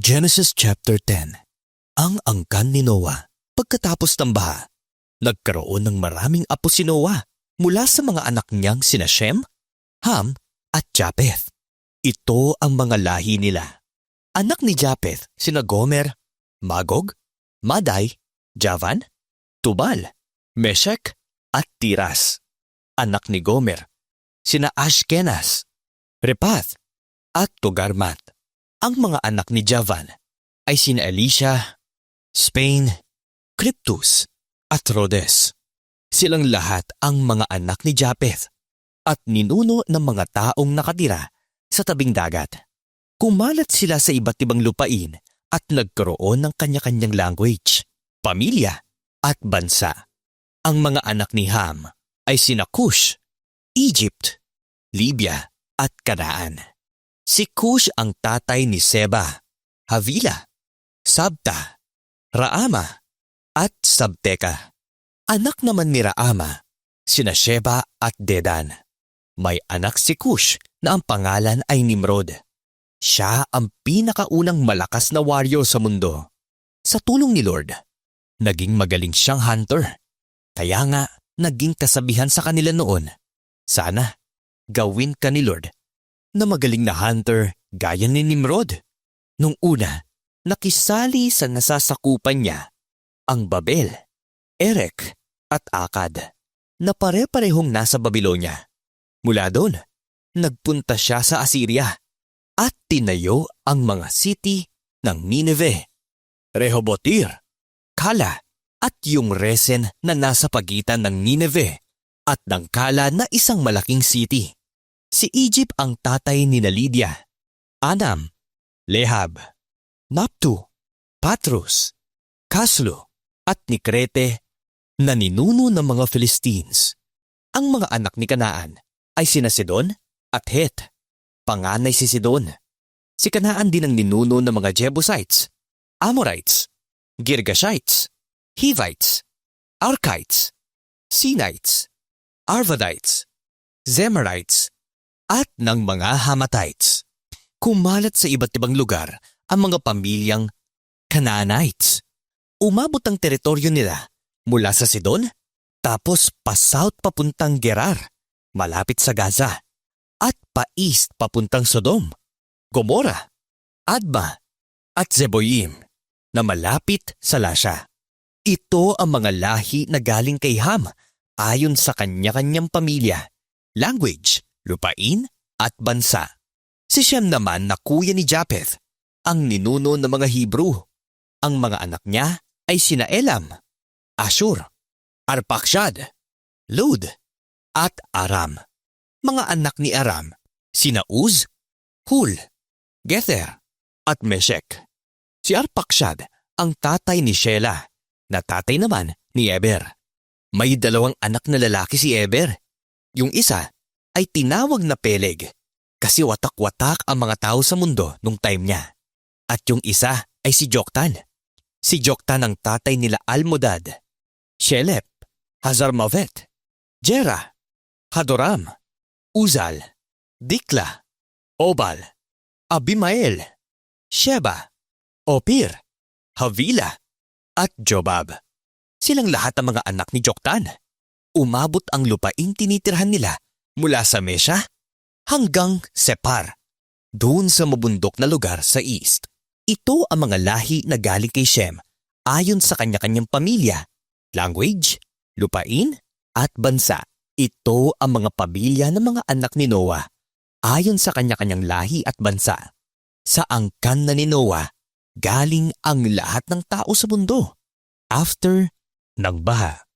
Genesis chapter 10 Ang angkan ni Noah pagkatapos ng baha, nagkaroon ng maraming apo si Noah mula sa mga anak niyang sina Shem, Ham at Japheth. Ito ang mga lahi nila. Anak ni Japheth sina Gomer, Magog, Maday, Javan, Tubal, Meshek at Tiras. Anak ni Gomer sina Ashkenaz, Repath at Togarmat. Ang mga anak ni Javan ay sina Elisha, Spain, Cryptus at Rhodes. Silang lahat ang mga anak ni Japheth at ninuno ng mga taong nakatira sa tabing dagat. Kumalat sila sa iba't ibang lupain at nagkaroon ng kanya-kanyang language, pamilya at bansa. Ang mga anak ni Ham ay sina Cush, Egypt, Libya at Kanaan. Si Cush ang tatay ni Seba, Havila, Sabta, Raama at Sabteka. Anak naman ni Raama, sina Sheba at Dedan. May anak si Cush na ang pangalan ay Nimrod. Siya ang pinakaunang malakas na warrior sa mundo. Sa tulong ni Lord, naging magaling siyang hunter. Kaya nga, naging kasabihan sa kanila noon. Sana, gawin ka ni Lord na magaling na hunter gaya ni Nimrod. Nung una, nakisali sa nasasakupan niya ang Babel, Erek at Akad na pare-parehong nasa Babylonia. Mula doon, nagpunta siya sa Assyria at tinayo ang mga city ng Nineveh, Rehobotir, Kala at yung Resen na nasa pagitan ng Nineveh at ng Kala na isang malaking city. Si Egypt ang tatay ni na Lydia, Anam, Lehab, Naptu, Patrus, Kaslo at ni Krete na ninuno ng mga Philistines. Ang mga anak ni Kanaan ay sina Sidon at Het. Panganay si Sidon. Si Kanaan din ang ninuno ng mga Jebusites, Amorites, Girgashites, Hivites, Arkites, Sinites, Arvadites, Zemarites, at ng mga Hamatites. Kumalat sa iba't ibang lugar ang mga pamilyang Canaanites. Umabot ang teritoryo nila mula sa Sidon, tapos pa-south papuntang Gerar, malapit sa Gaza, at pa-east papuntang Sodom, Gomora, Adma, at Zeboim na malapit sa Lasha. Ito ang mga lahi na galing kay Ham ayon sa kanya-kanyang pamilya, language, lupain at bansa. Si Shem naman na kuya ni Japheth, ang ninuno ng mga Hebrew. Ang mga anak niya ay sina Elam, Ashur, Arpakshad, Lud, at Aram. Mga anak ni Aram, sina Uz, Hul, Gether, at Meshek. Si Arpakshad ang tatay ni Shela, na tatay naman ni Eber. May dalawang anak na lalaki si Eber. Yung isa ay tinawag na Peleg kasi watak-watak ang mga tao sa mundo nung time niya. At yung isa ay si Joktan. Si Joktan ang tatay nila Almodad, Shelep, Hazarmavet, Jera, Hadoram, Uzal, Dikla, Obal, Abimael, Sheba, Opir, Havila, at Jobab. Silang lahat ang mga anak ni Joktan. Umabot ang lupaing tinitirhan nila mula sa Mesha hanggang Separ, doon sa mabundok na lugar sa east. Ito ang mga lahi na galing kay Shem ayon sa kanya-kanyang pamilya, language, lupain, at bansa. Ito ang mga pamilya ng mga anak ni Noah ayon sa kanya-kanyang lahi at bansa. Sa angkan na ni Noah, galing ang lahat ng tao sa mundo after ng baha.